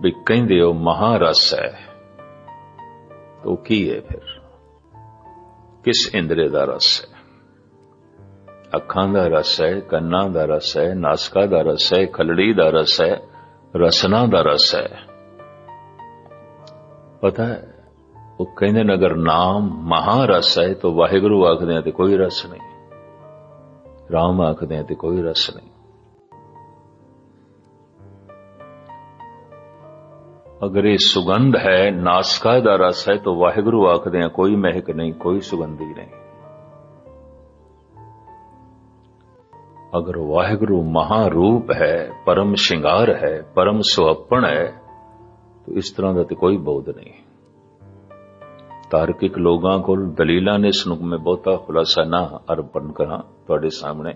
ਵੀ ਕਹਿੰਦੇ ਉਹ ਮਹਾਰਸ ਹੈ। ਤੋ ਕੀ ਹੈ ਫਿਰ? ਕਿਸ ਇੰਦਰੇ ਦਾ ਰਸ ਹੈ? ਅੱਖਾਂ ਦਾ ਰਸ ਹੈ, ਕੰਨਾਂ ਦਾ ਰਸ ਹੈ, ਨਾਸਕਾ ਦਾ ਰਸ ਹੈ, ਖਲੜੀ ਦਾ ਰਸ ਹੈ, ਰਸਨਾ ਦਾ ਰਸ ਹੈ। ਪਤਾ ਹੈ, ਉਹ ਕਹਿੰਦੇ ਨੇ ਅਗਰ ਨਾਮ ਮਹਾਰਸ ਹੈ ਤਾਂ ਵਾਹਿਗੁਰੂ ਆਖਦੇ ਆ ਤੇ ਕੋਈ ਰਸ ਨਹੀਂ। ਰਾਮ ਆਖਦੇ ਆ ਤੇ ਕੋਈ ਰਸ ਨਹੀਂ। ਅਗਰ ਇਹ ਸੁਗੰਧ ਹੈ, ਨਾਸਕਾ ਦਾ ਰਸ ਹੈ, ਤਾਂ ਵਾਹਿਗੁਰੂ ਆਖਦੇ ਆ, ਕੋਈ ਮਹਿਕ ਨਹੀਂ, ਕੋਈ ਸੁਗੰਧੀ ਨਹੀਂ। ਅਗਰ ਵਾਹਿਗੁਰੂ ਮਹਾਰੂਪ ਹੈ, ਪਰਮ ਸ਼ਿੰਗਾਰ ਹੈ, ਪਰਮ ਸੁਅਪਣ ਹੈ, ਤਾਂ ਇਸ ਤਰ੍ਹਾਂ ਦਾ ਤੇ ਕੋਈ ਬੋਧ ਨਹੀਂ। ਤਾਰਕਿਕ ਲੋਕਾਂ ਕੋਲ ਦਲੀਲਾਂ ਨੇ ਇਸ ਨੂੰ ਮੈਂ ਬਹੁਤਾ ਖੁਲਾਸਾ ਨਾ ਅਰਪਣ ਕਰਾਂ ਤੁਹਾਡੇ ਸਾਹਮਣੇ,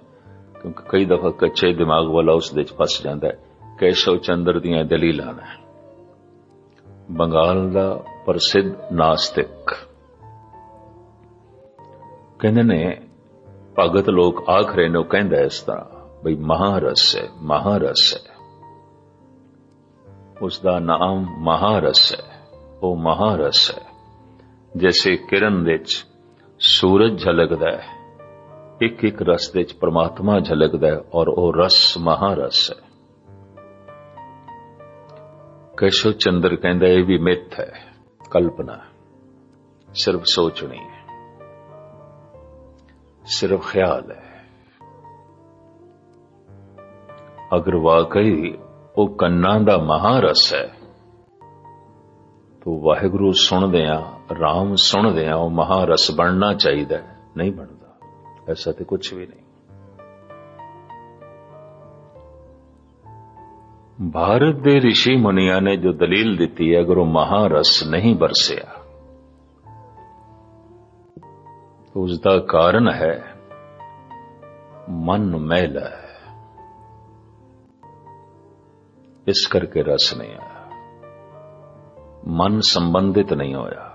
ਕਿਉਂਕਿ ਕਈ ਦਫਾ ਕੱਚੇ ਦਿਮਾਗ ਵਾਲਾ ਉਸ ਦੇ ਵਿੱਚ ਫਸ ਜਾਂਦਾ ਹੈ। ਕੈਸ਼ਵ ਚੰਦਰ ਦੀਆਂ ਦਲੀਲਾਂ ਨੇ। ਬੰਗਾਲ ਦਾ ਪ੍ਰਸਿੱਧ ਨਾਸਤਿਕ। ਕਹਿੰਦੇ ਨੇ, ਭਗਤ ਲੋਕ ਆਖ ਰਹੇ ਨੇ ਉਹ ਕਹਿੰਦਾ ਇਸ ਤਰ੍ਹਾਂ, ਬਈ ਮਹਾਰਸ ਹੈ ਮਹਾਰਸ ਹੈ। ਉਸ ਦਾ ਨਾਮ ਮਹਾਰਸ ਹੈ, ਉਹ ਮਹਾਰਸ ਹੈ। ਜੈਸੇ ਕਿਰਨ ਵਿੱਚ ਸੂਰਜ ਝਲਕਦਾ ਹੈ ਇੱਕ ਇੱਕ ਰਸ ਦੇ ਵਿੱਚ ਪ੍ਰਮਾਤਮਾ ਝਲਕਦਾ ਹੈ ਔਰ ਉਹ ਰਸ ਮਹਾਰਸ ਹੈ। ਕੈਸ਼ਵ ਚੰਦਰ ਕਹਿੰਦਾ ਇਹ ਵੀ ਮਿੱਥ ਹੈ, ਕਲਪਨਾ ਸਿਰਫ ਸੋਚਣੀ ਹੈ, ਸਿਰਫ ਖਿਆਲ ਹੈ। ਅਗਰ ਵਾਕਈ ਉਹ ਕੰਨਾਂ ਦਾ ਮਹਾਰਸ ਹੈ, ਤੋ ਵਾਹਿਗੁਰੂ ਸੁਣਦੇ ਆ ਰਾਮ ਸੁਣਦੇ ਆ ਉਹ ਮਹਾਰਸ ਬਣਨਾ ਚਾਹੀਦਾ ਨਹੀਂ ਬਣਦਾ, ਐਸਾ ਤੇ ਕੁਝ ਵੀ ਨਹੀਂ। ਭਾਰਤ ਦੇ ઋષਿ ਮੁਨੀਆਂ ਨੇ ਜੋ ਦਲੀਲ ਦਿੱਤੀ ਹੈ, ਅਗਰ ਉਹ ਮਹਾਰਸ ਨਹੀਂ ਵਰਸਿਆ ਉਸ ਦਾ ਕਾਰਨ ਹੈ, ਮਨ ਮੈਲਾ ਹੈ। ਇਸ ਕਰਕੇ ਰਸ ਨਹੀਂ ਆਇਆ। ਮਨ ਸੰਬੰਧਿਤ ਨਹੀਂ ਹੋਇਆ।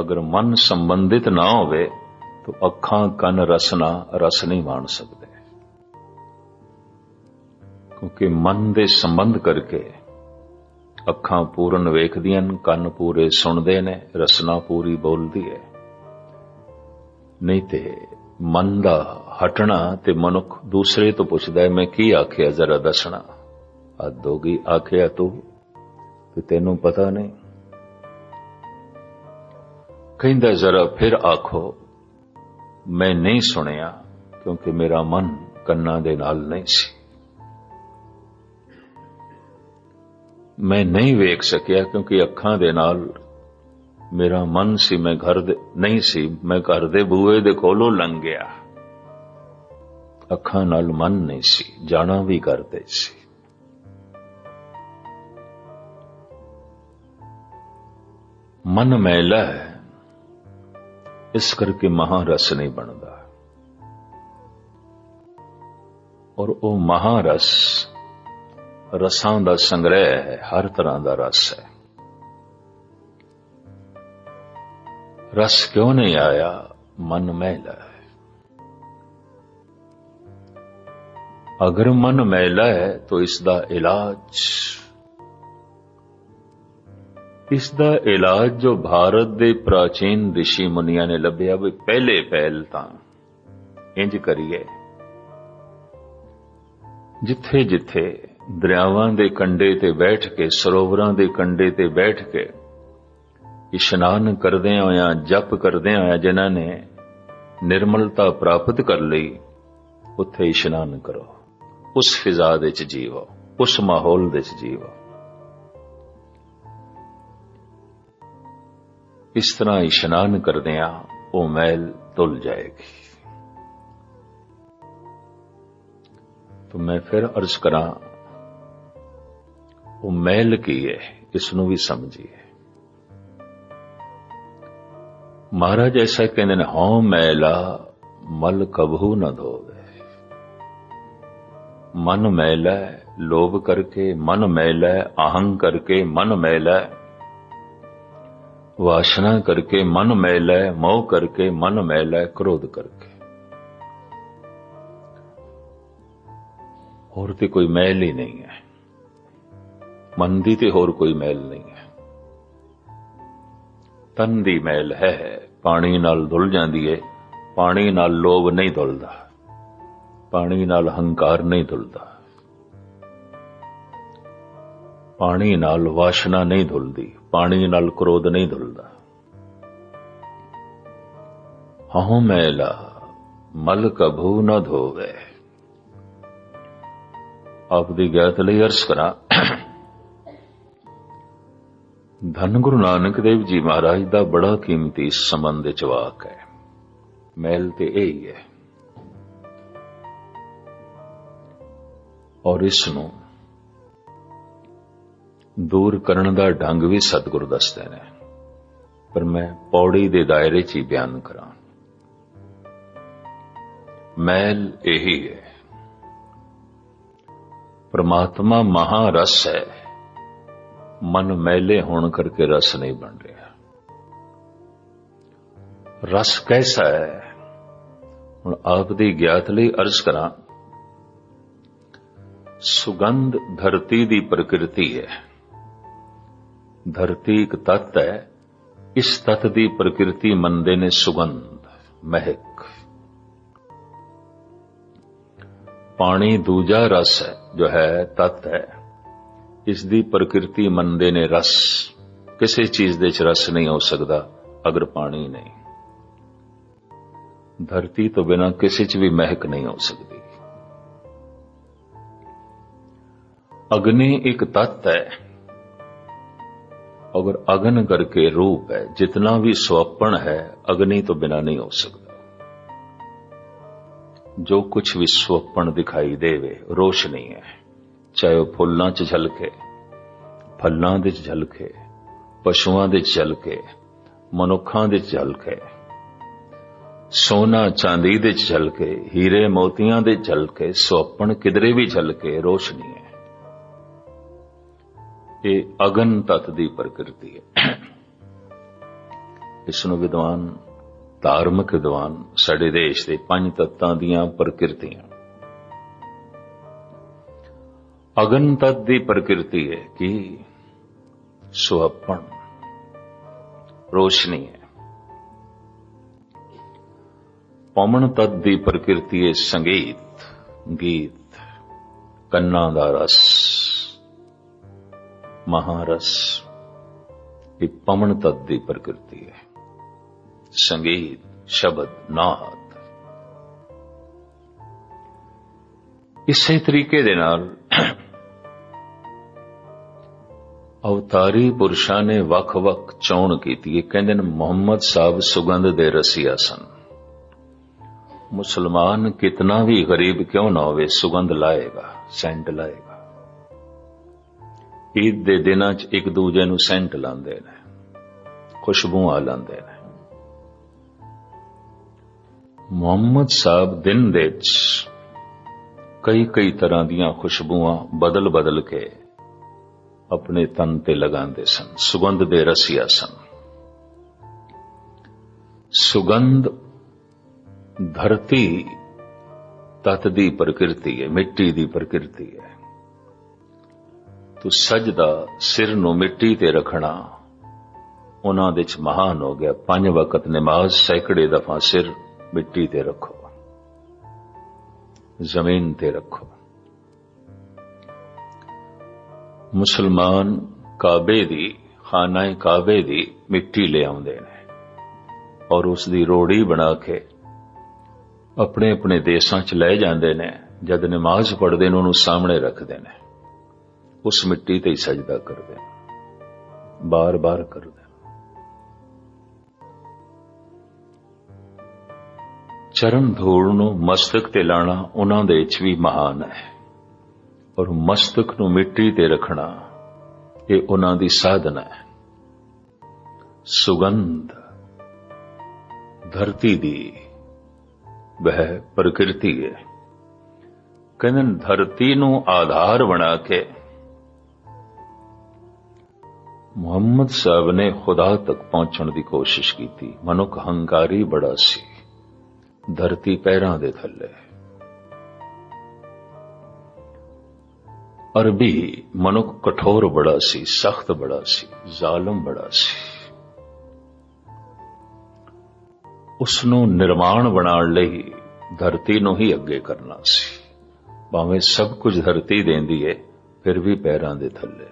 ਅਗਰ ਮਨ ਸੰਬੰਧਿਤ ਨਾ ਹੋਵੇ, ਤਾਂ ਅੱਖਾਂ ਕੰਨ ਰਸਨਾ ਰਸ ਨਹੀਂ ਮਾਣ ਸਕਦੇ। ਕਿਉਂਕਿ ਮਨ ਦੇ ਸੰਬੰਧ ਕਰਕੇ ਅੱਖਾਂ ਪੂਰਨ ਵੇਖਦੀਆਂ ਨੇ, ਕੰਨ ਪੂਰੇ ਸੁਣਦੇ ਨੇ, ਰਸਨਾ ਪੂਰੀ ਬੋਲਦੀ ਹੈ। ਨਹੀਂ ਤੇ ਮਨ ਦਾ ਹਟਣਾ ਤੇ ਮਨੁੱਖ ਦੂਸਰੇ ਤੋਂ ਪੁੱਛਦਾ ਹੈ, ਮੈਂ ਕੀ ਆਖਿਆ? ਜ਼ਰਾ ਦੱਸਣਾ। ਅਦੋਗੀ ਆਖਿਆ ਤੂੰ ਤੇ ਤੈਨੂੰ ਪਤਾ ਨਹੀਂ। ਕਹਿੰਦਾ, ਜ਼ਰਾ ਫਿਰ ਆਖੋ, ਮੈਂ ਨਹੀਂ ਸੁਣਿਆ ਕਿਉਂਕਿ ਮੇਰਾ ਮਨ ਕੰਨਾਂ ਦੇ ਨਾਲ ਨਹੀਂ ਸੀ। ਮੈਂ ਨਹੀਂ ਵੇਖ ਸਕਿਆ ਕਿਉਂਕਿ ਅੱਖਾਂ ਦੇ ਨਾਲ ਮੇਰਾ ਮਨ ਸੀ, ਮੈਂ ਘਰ ਦੇ, ਨਹੀਂ ਸੀ, ਮੈਂ ਘਰ ਦੇ ਬੂਹੇ ਦੇ ਕੋਲੋਂ ਲੰਘ ਗਿਆ। ਅੱਖਾਂ ਨਾਲ ਮਨ ਨਹੀਂ ਸੀ, ਜਾਣਾ ਵੀ ਕਰਦੇ ਸੀ। ਮਨ ਮੈਲਾ ਹੈ, ਇਸ ਕਰਕੇ ਮਹਾਰਸ ਨਹੀਂ ਬਣਦਾ। ਔਰ ਉਹ ਮਹਾਰਸ ਰਸਾਂ ਦਾ ਸੰਗ੍ਰਹਿ ਹੈ, ਹਰ ਤਰ੍ਹਾਂ ਦਾ ਰਸ ਹੈ। ਰਸ ਕਿਉਂ ਨਹੀਂ ਆਇਆ, ਮਨ ਮਹਿਲਾ ਹੈ। ਅਗਰ ਮਨ ਮੈਲਾ ਹੈ, ਤਾਂ ਇਸ ਦਾ ਇਲਾਜ, ਇਸ ਦਾ ਇਲਾਜ ਜੋ ਭਾਰਤ ਦੇ ਪ੍ਰਾਚੀਨ ઋષਿ ਮੁਨੀਆਂ ਨੇ ਲੱਭਿਆ, ਵੀ ਪਹਿਲੇ ਪਹਿਲ ਤਾਂ ਇੰਜ ਕਰੀਏ ਜਿੱਥੇ ਜਿੱਥੇ ਦਰਿਆਵਾਂ ਦੇ ਕੰਢੇ ਤੇ ਬੈਠ ਕੇ, ਸਰੋਵਰਾਂ ਦੇ ਕੰਢੇ ਤੇ ਬੈਠ ਕੇ ਇਸ਼ਨਾਨ ਕਰਦੇ ਹੋਇਆ, ਜਪ ਕਰਦੇ ਹੋਇਆ ਜਿਨ੍ਹਾਂ ਨੇ ਨਿਰਮਲਤਾ ਪ੍ਰਾਪਤ ਕਰ ਲਈ, ਉੱਥੇ ਇਸ਼ਨਾਨ ਕਰੋ। ਉਸ ਫਿਜ਼ਾ ਦੇ ਵਿੱਚ ਜੀਵੋ, ਉਸ ਮਾਹੌਲ ਦੇ ਵਿੱਚ ਜੀਵੋ। ਇਸ ਤਰ੍ਹਾਂ ਇਸ਼ਨਾਨ ਕਰਦੇ ਆ ਉਹ ਮੈਲ ਧੁੱਲ ਜਾਏਗੀ। ਤਾਂ ਮੈਂ ਫਿਰ ਅਰਜ਼ ਕਰਾਂ ਉਹ ਮੈਲ ਕੀ ਹੈ ਇਸ ਨੂੰ ਵੀ ਸਮਝੀਏ। ਮਹਾਰਾਜ ਐਸਾ ਕਹਿੰਦੇ ਨੇ, ਹਉ ਮੈਲਾ, ਮਲ ਕਬਹੂ ਨਾ ਧੋਵੇ। ਮਨ ਮੈਲਾ, ਲੋਭ ਕਰਕੇ ਮਨ ਮੈਲਾ ਅਹੰ ਕਰਕੇ ਮਨ ਮੈਲਾ, ਵਾਸ਼ਨਾ ਕਰਕੇ ਮਨ ਮੈਲਾ, ਮੋਹ ਕਰਕੇ ਮਨ ਮੈਲਾ, ਕ੍ਰੋਧ ਕਰਕੇ। ਹੋਰ ਤੇ ਕੋਈ ਮੈਲ ਹੀ ਨਹੀਂ ਹੈ। ਮਨ ਦੀ ਤੇ ਹੋਰ ਕੋਈ ਮੈਲ ਨਹੀਂ ਹੈ। ਤਨ ਦੀ ਮੈਲ ਹੈ ਪਾਣੀ ਨਾਲ ਧੁਲ ਜਾਂਦੀ ਹੈ ਪਾਣੀ ਨਾਲ ਲੋਭ ਨਹੀਂ ਧੁਲਦਾ। ਪਾਣੀ ਨਾਲ ਹੰਕਾਰ ਨਹੀਂ ਧੁਲਦਾ। ਪਾਣੀ ਨਾਲ ਵਾਸ਼ਨਾ ਨਹੀਂ ਧੁਲਦੀ। ਪਾਣੀ ਨਾਲ ਕ੍ਰੋਧ ਨਹੀਂ ਧੁਲਦਾ। ਹਉ ਮੈਲਾ, ਮਲ ਕਭੂ ਨਾ ਧੋਵੇ। ਆਪ ਦੀ ਗਿਆਤ ਲਈ ਅਰਜ਼ ਕਰਾਂ। ਧੰਨ ਗੁਰੂ ਨਾਨਕ ਦੇਵ ਜੀ ਮਹਾਰਾਜ ਦਾ ਬੜਾ ਕੀਮਤੀ ਸੰਬੰਧ ਚ ਵਾਕ ਹੈ। ਮੈਲ ਤੇ ਇਹ ਹੀ ਹੈ। ਔਰ ਇਸ ਨੂੰ ਦੂਰ ਕਰਨ ਦਾ ਢੰਗ ਵੀ ਸਤਿਗੁਰੂ ਦੱਸਦੇ ਨੇ। ਪਰ ਮੈਂ ਪੌੜੀ ਦੇ ਦਾਇਰੇ 'ਚ ਹੀ ਬਿਆਨ ਕਰਾਂ। ਮੈਲ ਇਹੀ ਹੈ। ਪ੍ਰਮਾਤਮਾ ਮਹਾਰਸ ਹੈ। ਮਨ ਮੈਲੇ ਹੋਣ ਕਰਕੇ ਰਸ ਨਹੀਂ ਬਣ ਰਿਹਾ। ਰਸ ਕੈਸਾ ਹੈ? ਹੁਣ ਆਪ ਦੀ ਗਿਆਤ ਲਈ ਅਰਜ਼ ਕਰਾਂ, ਸੁਗੰਧ ਧਰਤੀ ਦੀ ਪ੍ਰਕਿਰਤੀ ਹੈ। ਧਰਤੀ ਇੱਕ ਤੱਤ ਹੈ, ਇਸ ਤੱਤ ਦੀ ਪ੍ਰਕਿਰਤੀ ਮੰਨਦੇ ਨੇ ਸੁਗੰਧ, ਮਹਿਕ। ਪਾਣੀ ਦੂਜਾ ਰਸ ਹੈ, ਜੋ ਹੈ ਤੱਤ ਹੈ। ਇਸ ਦੀ ਪ੍ਰਕਿਰਤੀ ਮੰਨਦੇ ਨੇ ਰਸ। ਕਿਸੇ ਚੀਜ਼ ਦੇ ਚ ਰਸ ਨਹੀਂ ਹੋ ਸਕਦਾ, ਅਗਰ ਪਾਣੀ ਨਹੀਂ। ਧਰਤੀ ਤੋਂ ਬਿਨਾ ਕਿਸੇ ਚ ਵੀ ਮਹਿਕ ਨਹੀਂ ਹੋ ਸਕਦੀ। ਅਗਨੀ ਇੱਕ ਤੱਤ ਹੈ। ਅਗਰ ਅਗਨ ਕਰਕੇ ਰੂਪ ਹੈ, ਜਿਤਨਾ ਵੀ ਸਵਪਨ ਹੈ, ਅਗਨੀ ਤੋਂ ਬਿਨਾ ਨਹੀਂ ਹੋ ਸਕਦਾ। ਜੋ ਕੁਝ ਵੀ ਸਵਪਨ ਦਿਖਾਈ ਦੇਵੇ, ਰੋਸ਼ਨੀ ਹੈ। ਚਾਹੇ ਉਹ ਫੁੱਲਾਂ 'ਚ ਝਲਕੇ, ਫਲਾਂ ਦੇ 'ਚ ਝਲਕੇ, ਪਸ਼ੂਆਂ ਦੇ 'ਚ ਝਲਕੇ, ਮਨੁੱਖਾਂ ਦੇ 'ਚ ਝਲਕੇ, ਸੋਨਾ ਚਾਂਦੀ ਦੇ 'ਚ ਝਲਕੇ, ਹੀਰੇ ਮੋਤੀਆਂ ਦੇ ਝਲਕੇ ਸੋਪਣ ਕਿਧਰੇ ਵੀ ਝਲਕੇ, ਰੋਸ਼ਨੀ ਹੈ। ਇਹ ਅਗਨ ਤਤ ਦੀ ਪ੍ਰਕਿਰਤੀ ਹੈ। ਇਸ ਨੂੰ ਵਿਦਵਾਨ ਧਾਰਮਿਕ ਵਿਦਵਾਨ ਸਾਡੇ ਦੇਸ਼ ਦੇ ਪੰਜ ਤੱਤਾਂ ਦੀਆਂ ਪ੍ਰਕਿਰਤੀਆਂ ਅਗਨ ਤਤ ਦੀ ਪ੍ਰਕਿਰਤੀ ਹੈ ਕਿ ਸੁਹਪਣ ਰੋਸ਼ਨੀ ਹੈ। ਪਵਨ ਤਤ ਦੀ ਪ੍ਰਕਿਰਤੀ ਹੈ ਸੰਗੀਤ, ਗੀਤ, ਕੰਨਾਂ ਦਾ ਰਸ, ਮਹਾਰਸ। ਇਹ ਪਵਨ ਤਤ ਦੀ ਪ੍ਰਕਿਰਤੀ ਹੈ। ਸੰਗੀਤ, ਸ਼ਬਦ, ਨਾਦ। ਇਸੇ ਤਰੀਕੇ ਦੇ ਨਾਲ ਅਵਤਾਰੀ ਪੁਰਸ਼ਾਂ ਨੇ ਵੱਖ-ਵੱਖ ਚੋਣ ਕੀਤੀ ਹੈ ਕਹਿੰਦੇ ਨੇ ਮੁਹੰਮਦ ਸਾਹਿਬ ਸੁਗੰਧ ਦੇ ਰਸੀਆ ਸਨ ਮੁਸਲਮਾਨ ਕਿਤਨਾ ਵੀ ਗਰੀਬ ਕਿਉਂ ਨਾ ਹੋਵੇ, ਸੁਗੰਧ ਲਾਏਗਾ, ਸੈਂਟ ਲਾਏਗਾ। ਈਦ ਦੇ ਦਿਨਾਂ 'ਚ ਇੱਕ ਦੂਜੇ ਨੂੰ ਸੈਂਟ ਲਾਉਂਦੇ ਨੇ, ਖੁਸ਼ਬੂਆਂ ਲਾਉਂਦੇ ਨੇ। ਮੁਹੰਮਦ ਸਾਹਿਬ ਦਿਨ ਦੇ ਵਿੱਚ ਕਈ ਕਈ ਤਰ੍ਹਾਂ ਦੀਆਂ ਖੁਸ਼ਬੂਆਂ ਬਦਲ ਬਦਲ ਕੇ ਆਪਣੇ ਤਨ ਤੇ ਲਗਾਉਂਦੇ ਸਨ। ਸੁਗੰਧ ਦੇ ਰਸੀਆ ਸਨ। ਸੁਗੰਧ ਧਰਤੀ ਤਤ ਦੀ ਪ੍ਰਕਿਰਤੀ ਹੈ, ਮਿੱਟੀ ਦੀ ਪ੍ਰਕਿਰਤੀ ਹੈ। ਤੋ ਸਜਦਾ ਸਿਰ ਨੂੰ ਮਿੱਟੀ ਤੇ ਰੱਖਣਾ, ਉਹਨਾਂ ਦੇ ਚ ਮਹਾਨ ਹੋ ਗਿਆ। ਪੰਜ ਵਕਤ ਨਮਾਜ਼, ਸੈਕੜੇ ਦਫਾ ਸਿਰ ਮਿੱਟੀ ਤੇ ਰੱਖੋ। ਜ਼ਮੀਨ ਤੇ ਰੱਖੋ। ਮੁਸਲਮਾਨ ਕਾਬੇ ਦੀ ਖਾਨਾ ਕਾਬੇ ਦੀ ਮਿੱਟੀ ਲਿਆਉਂਦੇ ਨੇ ਔਰ ਉਸ ਦੀ ਰੋੜੀ ਬਣਾ ਕੇ ਆਪਣੇ ਆਪਣੇ ਦੇਸ਼ਾਂ 'ਚ ਲੈ ਜਾਂਦੇ ਨੇ, ਜਦ ਨਮਾਜ਼ ਪੜ੍ਹਦੇ ਨੇ ਉਹਨੂੰ ਸਾਹਮਣੇ ਰੱਖਦੇ ਨੇ। ਉਸ ਮਿੱਟੀ ਤੇ ਹੀ ਸਜਦਾ ਕਰਦੇ ਨੇ ਬਾਰ-ਬਾਰ ਕਰਦੇ ਨੇ। ਚਰਨ ਧੂੜ ਨੂੰ ਮਸਤਕ ਤੇ ਲਾਣਾ ਉਹਨਾਂ ਦੇ ਵਿੱਚ ਵੀ ਮਹਾਨ ਹੈ। ਔਰ ਮਸਤਕ ਨੂੰ ਮਿੱਟੀ ਤੇ ਰੱਖਣਾ ਇਹ ਉਹਨਾਂ ਦੀ ਸਾਧਨਾ ਹੈ। ਸੁਗੰਧ, ਧਰਤੀ ਦੀ ਵਹਿ ਪ੍ਰਕਿਰਤੀ ਹੈ। ਕਹਿੰਦੇ ਧਰਤੀ ਨੂੰ ਆਧਾਰ ਬਣਾ ਕੇ ਮੁਹੰਮਦ ਸਾਹਿਬ ਨੇ ਖੁਦਾ ਤੱਕ ਪਹੁੰਚਣ ਦੀ ਕੋਸ਼ਿਸ਼ ਕੀਤੀ। ਮਨੁੱਖ ਹੰਕਾਰੀ ਬੜਾ ਸੀ। ਧਰਤੀ ਪੈਰਾਂ ਦੇ ਥੱਲੇ। ਅਰਬੀ ਮਨੁੱਖ ਕਠੋਰ ਬੜਾ ਸੀ, ਸਖਤ ਬੜਾ ਸੀ, ਜ਼ਾਲਮ ਬੜਾ ਸੀ। ਉਸ ਨੂੰ ਨਿਰਮਾਣ ਬਣਾਉਣ ਲਈ ਧਰਤੀ ਨੂੰ ਹੀ ਅੱਗੇ ਕਰਨਾ ਸੀ। ਭਾਵੇਂ ਸਭ ਕੁਝ ਧਰਤੀ ਦਿੰਦੀ ਹੈ ਫਿਰ ਵੀ ਪੈਰਾਂ ਦੇ ਥੱਲੇ।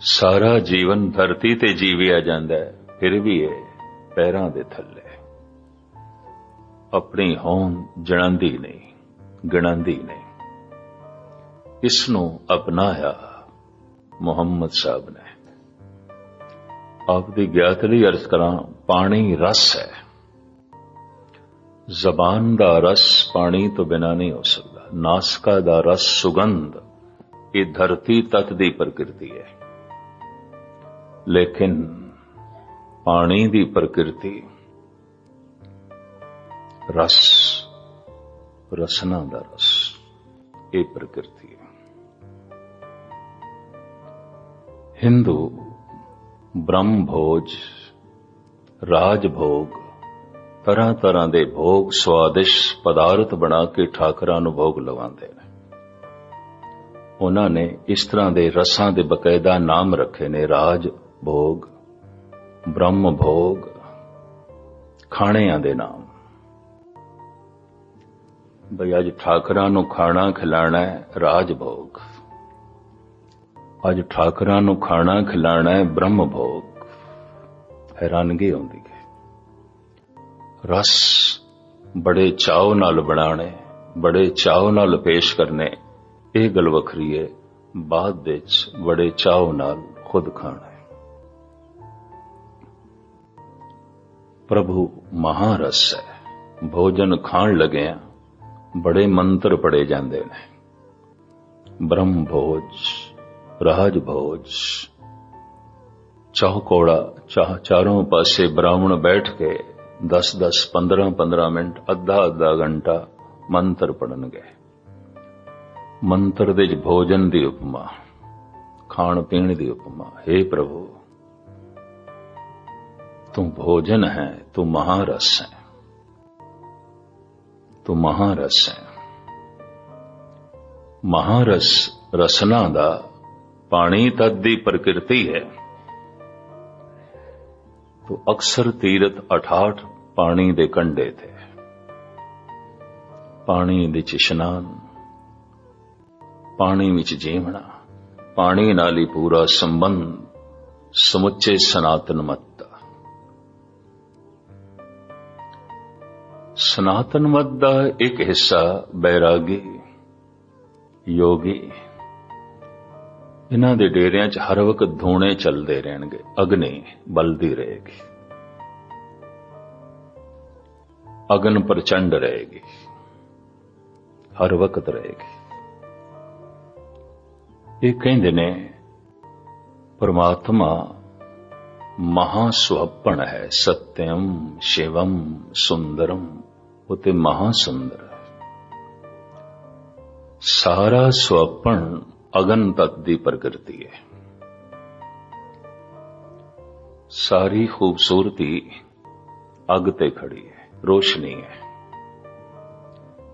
ਸਾਰਾ ਜੀਵਨ ਧਰਤੀ ਤੇ ਜੀਵਿਆ ਜਾਂਦਾ ਹੈ ਫਿਰ ਵੀ ਇਹ ਪੈਰਾਂ ਦੇ ਥੱਲੇ। ਆਪਣੀ ਹੋਂਦ ਜਣਾਂਦੀ ਨਹੀਂ। ਗਣਾਂਦੀ ਨੇ। ਇਸ ਨੂੰ ਅਪਣਾਇਆ ਮੁਹੰਮਦ ਸਾਹਿਬ ਨੇ। ਆਪ ਦੀ ਗਿਆਤ ਲਈ ਅਰਜ਼ ਕਰਾਂ, ਪਾਣੀ ਰਸ ਹੈ। ਜ਼ਬਾਨ ਦਾ ਰਸ ਪਾਣੀ ਤੋਂ ਬਿਨਾ ਨਹੀਂ ਹੋ ਸਕਦਾ। ਨਾਸਕਾ ਦਾ ਰਸ ਸੁਗੰਧ ਇਹ ਧਰਤੀ ਤਤ ਦੀ ਪ੍ਰਕਿਰਤੀ ਹੈ। ਲੇਕਿਨ ਪਾਣੀ ਦੀ ਪ੍ਰਕਿਰਤੀ ਰਸ ਰਸਨਾ ਦਾ ਰਸ ਇਹ ਪ੍ਰਕਿਰਤੀ ਹੈ ਹਿੰਦੂ ਬ੍ਰਹਮ ਭੋਜ ਰਾਜ ਭੋਗ ਤਰ੍ਹਾਂ ਤਰ੍ਹਾਂ ਦੇ ਭੋਗ ਸਵਾਦਿਸ਼ ਪਦਾਰਥ ਬਣਾ ਕੇ ਠਾਕਰਾਂ ਨੂੰ ਭੋਗ ਲਵਾਉਂਦੇ ਨੇ ਉਹਨਾਂ ਨੇ ਇਸ ਤਰ੍ਹਾਂ ਦੇ ਰਸਾਂ ਦੇ ਬਕਾਇਦਾ ਨਾਮ ਰੱਖੇ ਨੇ ਰਾਜ ਭੋਗ ਬ੍ਰਹਮ ਭੋਗ ਖਾਣਿਆਂ ਦੇ ਨਾਮ ਬਈ ਅੱਜ ਠਾਕਰਾਂ ਨੂੰ ਖਾਣਾ ਖਿਲਾਣਾ ਹੈ, ਰਾਜ ਭੋਗ। ਅੱਜ ਠਾਕਰਾਂ ਨੂੰ ਖਾਣਾ ਖਿਲਾਣਾ ਹੈ, ਬ੍ਰਹਮ ਭੋਗ। ਹੈਰਾਨਗੀ ਆਉਂਦੀ ਹੈ। ਰਸ ਬੜੇ ਚਾਉ ਨਾਲ ਬਣਾਣੇ ਬੜੇ ਚਾਉ ਨਾਲ ਪੇਸ਼ ਕਰਨੇ, ਇਹ ਗੱਲ ਵੱਖਰੀ ਹੈ, ਬਾਅਦ ਵਿੱਚ ਬੜੇ ਚਾਉ ਨਾਲ ਖੁਦ ਖਾਣਾ ਪ੍ਰਭੂ ਮਹਾਰਸ ਹੈ, ਭੋਜਨ ਖਾਣ ਲੱਗਿਆਂ ਬੜੇ ਮੰਤਰ ਪੜੇ ਜਾਂਦੇ ਨੇ। ਬ੍ਰਹਮ ਭੋਜ, ਰਾਜ ਭੋਜ। ਚੌਕੋੜਾ ਚਾਹ ਚਾਰੋਂ ਪਾਸੇ ਬ੍ਰਾਹਮਣ ਬੈਠ ਕੇ 10 10 15 15 ਮਿੰਟ ਅੱਧਾ ਅੱਧਾ ਘੰਟਾ ਮੰਤਰ ਪੜਨਗੇ ਮੰਤਰ ਦੇ ਵਿੱਚ ਭੋਜਨ ਦੀ ਉਪਮਾ, ਖਾਣ ਪੀਣ ਦੀ ਉਪਮਾ हे ਪ੍ਰਭੂ, ਤੂੰ ਭੋਜਨ ਹੈ, ਤੂੰ ਮਹਾਰਸ ਹੈ। ਤੂੰ ਮਹਾਰਸ ਹੈ। ਮਹਾਰਸ ਰਸਨਾ ਦਾ ਪਾਣੀ ਤਦ ਦੀ ਪ੍ਰਕਿਰਤੀ ਹੈ। ਤੋ ਅਕਸਰ ਤੀਰਤ 68 ਪਾਣੀ ਦੇ ਕੰਢੇ ਤੇ। ਪਾਣੀ ਵਿੱਚ ਇਸ਼ਨਾਨ, ਪਾਣੀ ਵਿੱਚ ਜੀਵਣਾ, ਪਾਣੀ ਨਾਲ ਹੀ ਪੂਰਾ ਸੰਬੰਧ ਸਮੁੱਚੇ ਸਨਾਤਨ ਮਤ ਦਾ ਸਨਾਤਨ ਮਤ ਦਾ ਇੱਕ ਹਿੱਸਾ ਬੈਰਾਗੀ ਯੋਗੀ। ਇਹਨਾਂ ਦੇ ਡੇਰਿਆਂ 'ਚ ਹਰ ਵਕਤ ਧੂਣੇ ਚੱਲਦੇ ਰਹਿਣਗੇ, ਅਗਨੀ ਬਲਦੀ ਰਹੇਗੀ। ਅਗਨ ਪ੍ਰਚੰਡ ਰਹੇਗੀ, ਹਰ ਵਕਤ ਰਹੇਗੀ। ਇਹ ਕਹਿੰਦੇ ਨੇ, ਪਰਮਾਤਮਾ ਮਹਾ ਸੁਹੱਪਣ ਹੈ ਸਤਿਅਮ ਸ਼ਿਵਮ ਸੁੰਦਰਮ ਉਤੇ ਮਹਾ ਸੁੰਦਰ ਸਾਰਾ ਸੁਹੱਪਣ ਅਗਨ ਤਤ ਦੀ ਪ੍ਰਕਿਰਤੀ ਹੈ। ਸਾਰੀ ਖੂਬਸੂਰਤੀ ਅਗ ਤੇ ਖੜੀ ਹੈ, ਰੋਸ਼ਨੀ ਹੈ।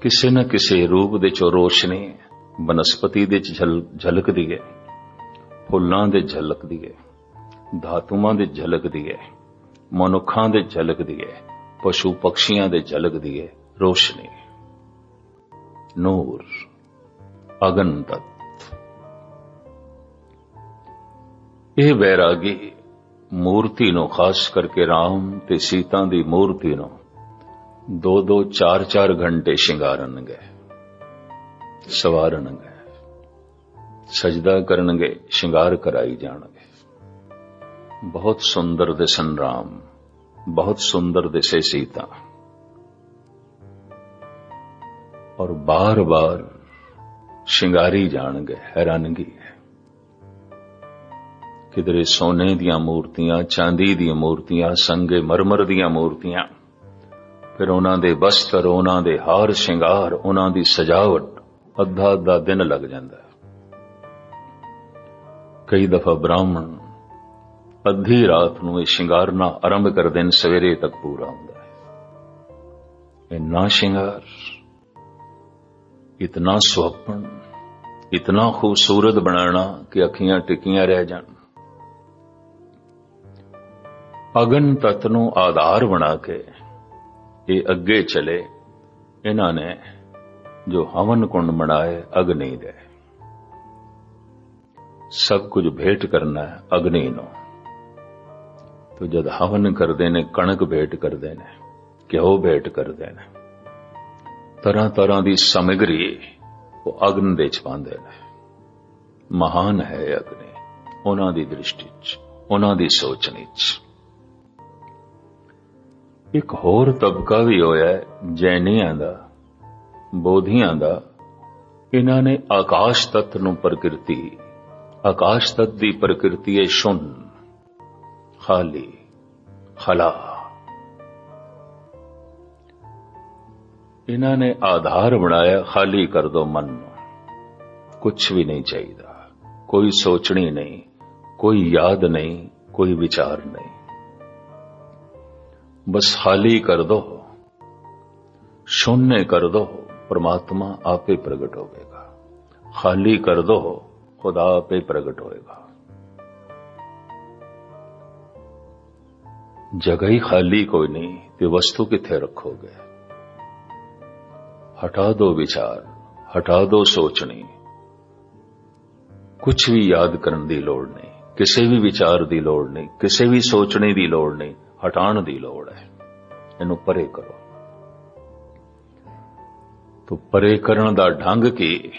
ਕਿਸੇ ਨਾ ਕਿਸੇ ਰੂਪ ਦੇ ਚੋਂ ਰੋਸ਼ਨੀ ਬਨਸਪਤੀ ਦੇ ਚ ਝਲਕਦੀ ਹੈ, ਫੁੱਲਾਂ ਦੇ ਝਲਕਦੀ ਹੈ, ਧਾਤੂਆਂ ਦੇ ਝਲਕਦੀ ਹੈ, ਮਨੁੱਖਾਂ ਦੇ ਝਲਕਦੀ ਹੈ ਪਸ਼ੂ ਪਕਸ਼ੀਆਂ ਦੇ ਝਲਕਦੀ ਹੈ ਰੋਸ਼ਨੀ। ਨੂਰ, ਅਗਨ ਤਤ ਇਹ ਵੈਰਾਗੀ ਮੂਰਤੀ ਨੂੰ ਖਾਸ ਕਰਕੇ ਰਾਮ ਤੇ ਸੀਤਾ ਦੀ ਮੂਰਤੀ ਨੂੰ ਦੋ ਦੋ ਚਾਰ ਚਾਰ ਘੰਟੇ ਸ਼ਿੰਗਾਰਨਗੇ, ਸਵਾਰਨਗੇ, ਸਜਦਾ ਕਰਨਗੇ, ਸ਼ਿੰਗਾਰ ਕਰਾਈ ਜਾਣਗੇ। ਬਹੁਤ ਸੁੰਦਰ ਦੇ ਸੰਰਾਮ RAM ਬਹੁਤ ਸੁੰਦਰ ਦਿਸੇ ਸੀਤਾ ਔਰ ਬਾਰ-ਬਾਰ ਸ਼ਿੰਗਾਰੀ ਜਾਣਗੇ ਹੈਰਾਨਗੀ ਹੈ ਕਿਧਰੇ ਸੋਨੇ ਦੀਆਂ ਮੂਰਤੀਆਂ ਚਾਂਦੀ ਦੀਆਂ ਮੂਰਤੀਆਂ ਸੰਗੇ ਮਰਮਰ ਦੀਆਂ ਮੂਰਤੀਆਂ ਫਿਰ ਉਹਨਾਂ ਦੇ ਵਸਤਰ ਉਹਨਾਂ ਦੇ ਹਾਰ ਸ਼ਿੰਗਾਰ ਉਹਨਾਂ ਦੀ ਸਜਾਵਟ ਅੱਧਾ ਅੱਧਾ ਦਿਨ ਲੱਗ ਜਾਂਦਾ ਕਈ ਦਫਾ ਬ੍ਰਾਹਮਣ ਅੱਧੀ ਰਾਤ ਨੂੰ ਇਹ ਸ਼ਿੰਗਾਰਨਾ ਆਰੰਭ ਕਰਦੇ ਨੇ ਸਵੇਰੇ ਤੱਕ ਪੂਰਾ ਹੁੰਦਾ ਹੈ। ਇੰਨਾ ਸ਼ਿੰਗਾਰ, ਇਤਨਾ ਸੁਹੱਪਣ, ਇਤਨਾ ਖੂਬਸੂਰਤ ਬਣਾਉਣਾ ਕਿ ਅੱਖੀਆਂ ਟਿਕੀਆਂ ਰਹਿ ਜਾਣ। ਅਗਨ ਤਤ ਨੂੰ ਆਧਾਰ ਬਣਾ ਕੇ ਇਹ ਅੱਗੇ ਚਲੇ, ਇਹਨਾਂ ਨੇ ਜੋ ਹਵਨ ਕੁੰਡ ਬਣਾਏ ਅਗਨੀ ਦੇ ਸਭ ਕੁਝ ਭੇਟ ਕਰਨਾ ਹੈ ਅਗਨੀ ਨੂੰ। ਤੋ ਜਦ ਹਵਨ ਕਰਦੇ ਨੇ, ਕਣਕ ਭੇਟ ਕਰਦੇ ਨੇ, ਘਿਓ ਭੇਟ ਕਰਦੇ ਨੇ, ਤਰ੍ਹਾਂ ਤਰ੍ਹਾਂ ਦੀ ਸਮਗਰੀ ਉਹ ਅਗਨ ਦੇ ਚ ਪਾਉਂਦੇ ਨੇ। ਮਹਾਨ ਹੈ ਅਗਨੀ, ਉਹਨਾਂ ਦੀ ਦ੍ਰਿਸ਼ਟੀ ਚ, ਉਹਨਾਂ ਦੀ ਸੋਚਣੀ ਚ। ਇੱਕ ਹੋਰ ਤਬਕਾ ਵੀ ਹੋਇਆ ਹੈ, ਜੈਨੀਆਂ ਦਾ, ਬੋਧੀਆਂ ਦਾ। ਇਹਨਾਂ ਨੇ ਆਕਾਸ਼ ਤਤ ਨੂੰ ਪ੍ਰਕਿਰਤੀ, ਆਕਾਸ਼ ਤਤ ਦੀ ਪ੍ਰਕਿਰਤੀ ਹੈ ਸ਼ੁਨ। ਖਾਲੀ ਖਲਾ। ਇਹਨਾਂ ਨੇ ਆਧਾਰ ਬਣਾਇਆ ਖਾਲੀ ਕਰ ਦੋ ਮਨ ਨੂੰ। ਕੁਝ ਵੀ ਨਹੀਂ ਚਾਹੀਦਾ। ਕੋਈ ਸੋਚਣੀ ਨਹੀਂ, ਕੋਈ ਯਾਦ ਨਹੀਂ, ਕੋਈ ਵਿਚਾਰ ਨਹੀਂ। ਬਸ ਖਾਲੀ ਕਰ ਦੋ। ਸ਼ੂन्य ਕਰ ਦੋ। ਪ੍ਰਮਾਤਮਾ ਆਪੇ ਪ੍ਰਗਟ ਹੋਵੇਗਾ। ਖਾਲੀ ਕਰ ਦੋ। ਖੁਦਾ ਆਪੇ ਪ੍ਰਗਟ ਹੋਏਗਾ ਜਗ੍ਹਾ ਹੀ ਖਾਲੀ ਕੋਈ ਨਹੀਂ ਤੇ ਵਸਤੂ ਕਿੱਥੇ ਰੱਖੋਗੇ? ਹਟਾ ਦੋ ਵਿਚਾਰ, ਹਟਾ ਦੋ ਸੋਚਣੀ। ਕੁਝ ਵੀ ਯਾਦ ਕਰਨ ਦੀ ਲੋੜ ਨਹੀਂ, ਕਿਸੇ ਵੀ ਵਿਚਾਰ ਦੀ ਲੋੜ ਨਹੀਂ, ਕਿਸੇ ਵੀ ਸੋਚਣੇ ਦੀ ਲੋੜ ਨਹੀਂ, ਹਟਾਉਣ ਦੀ ਲੋੜ ਹੈ। ਇਹਨੂੰ ਪਰੇ ਕਰੋ। ਤੋ ਪਰੇ ਕਰਨ ਦਾ ਢੰਗ ਕੀ?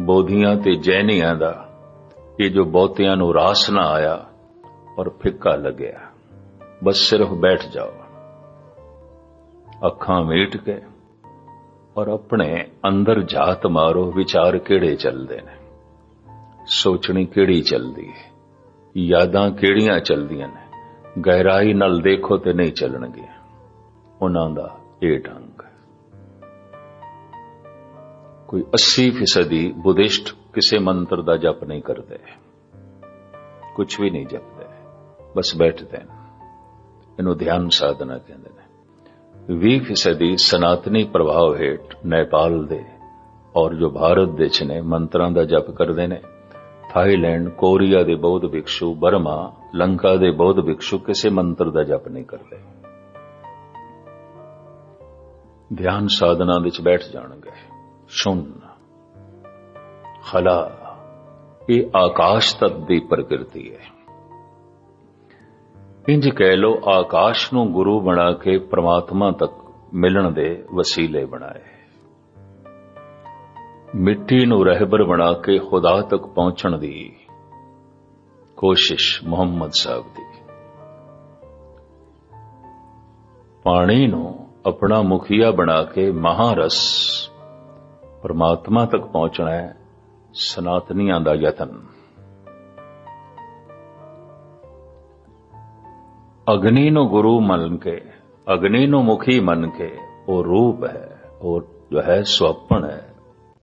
ਬੋਧੀਆਂ ਤੇ ਜੈਨੀਆਂ ਦਾ। ਇਹ ਜੋ ਬਹੁਤਿਆਂ ਨੂੰ ਰਾਸ ਨਾ ਆਇਆ, ਪਰ ਫਿੱਕਾ ਲੱਗਿਆ। ਬਸ ਸਿਰਫ ਬੈਠ ਜਾਓ। ਅੱਖਾਂ ਮੀਟ ਕੇ ਔਰ ਆਪਣੇ ਅੰਦਰ ਝਾਤ ਮਾਰੋ ਵਿਚਾਰ ਕਿਹੜੇ ਚੱਲਦੇ ਨੇ? ਸੋਚਣੀ ਕਿਹੜੀ ਚੱਲਦੀ ਹੈ ਯਾਦਾਂ ਕਿਹੜੀਆਂ ਚੱਲਦੀਆਂ ਨੇ? ਗਹਿਰਾਈ ਨਾਲ ਦੇਖੋ ਤੇ ਨਹੀਂ ਚੱਲਣਗੇ। ਉਹਨਾਂ ਦਾ ਇਹ ਢੰਗ ਕੋਈ 80% ਬੁੱਧਿਸਟ ਕਿਸੇ ਮੰਤਰ ਦਾ ਜਪ ਨਹੀਂ ਕਰਦੇ। ਕੁਝ ਵੀ ਨਹੀਂ ਜਪਦੇ। ਬਸ ਬੈਠਦੇ ਨੇ। ਇਹਨੂੰ ਧਿਆਨ ਸਾਧਨਾ ਕਹਿੰਦੇ ਨੇ। 20% ਸਨਾਤਨੀ ਪ੍ਰਭਾਵ ਹੇਠ ਨੇਪਾਲ ਦੇ ਔਰ ਜੋ ਭਾਰਤ ਦੇ ਚ ਨੇ, ਮੰਤਰਾਂ ਦਾ ਜਪ ਕਰਦੇ ਨੇ। ਥਾਈਲੈਂਡ, ਕੋਰੀਆ ਦੇ ਬੌਧ ਭਿਕਸ਼ੂ, ਬਰਮਾ, ਲੰਕਾ ਦੇ ਬੌਧ ਭਿਕਸ਼ੂ ਕਿਸੇ ਮੰਤਰ ਦਾ ਜਪ ਨਹੀਂ ਕਰਦੇ। ਧਿਆਨ ਸਾਧਨਾ ਵਿੱਚ ਬੈਠ ਜਾਣਗੇ। ਸੁਣ। ਖਲਾ। ਇਹ ਆਕਾਸ਼ ਤਤ ਦੀ ਪ੍ਰਕਿਰਤੀ ਹੈ। ਇੰਜ ਕਹਿ ਲੋ ਆਕਾਸ਼ ਨੂੰ ਗੁਰੂ ਬਣਾ ਕੇ ਪ੍ਰਮਾਤਮਾ ਤੱਕ ਮਿਲਣ ਦੇ ਵਸੀਲੇ ਬਣਾਏ। ਮਿੱਟੀ ਨੂੰ ਰਹਿਬਰ ਬਣਾ ਕੇ ਖੁਦਾ ਤੱਕ ਪਹੁੰਚਣ ਦੀ ਕੋਸ਼ਿਸ਼ ਮੁਹੰਮਦ ਸਾਹਿਬ ਦੀ। ਪਾਣੀ ਨੂੰ ਆਪਣਾ ਮੁਖੀਆ ਬਣਾ ਕੇ ਮਹਾਰਸ ਪਰਮਾਤਮਾ ਤੱਕ ਪਹੁੰਚਣਾ ਹੈ, ਸਨਾਤਨੀਆਂ ਦਾ ਯਤਨ। ਅਗਨੀ ਨੂੰ ਗੁਰੂ ਮੰਨ ਕੇ, ਅਗਨੀ ਨੂੰ ਮੁਖੀ ਮੰਨ ਕੇ, ਉਹ ਰੂਪ ਹੈ, ਉਹ ਜੋ ਹੈ ਸੁਪਨ ਹੈ।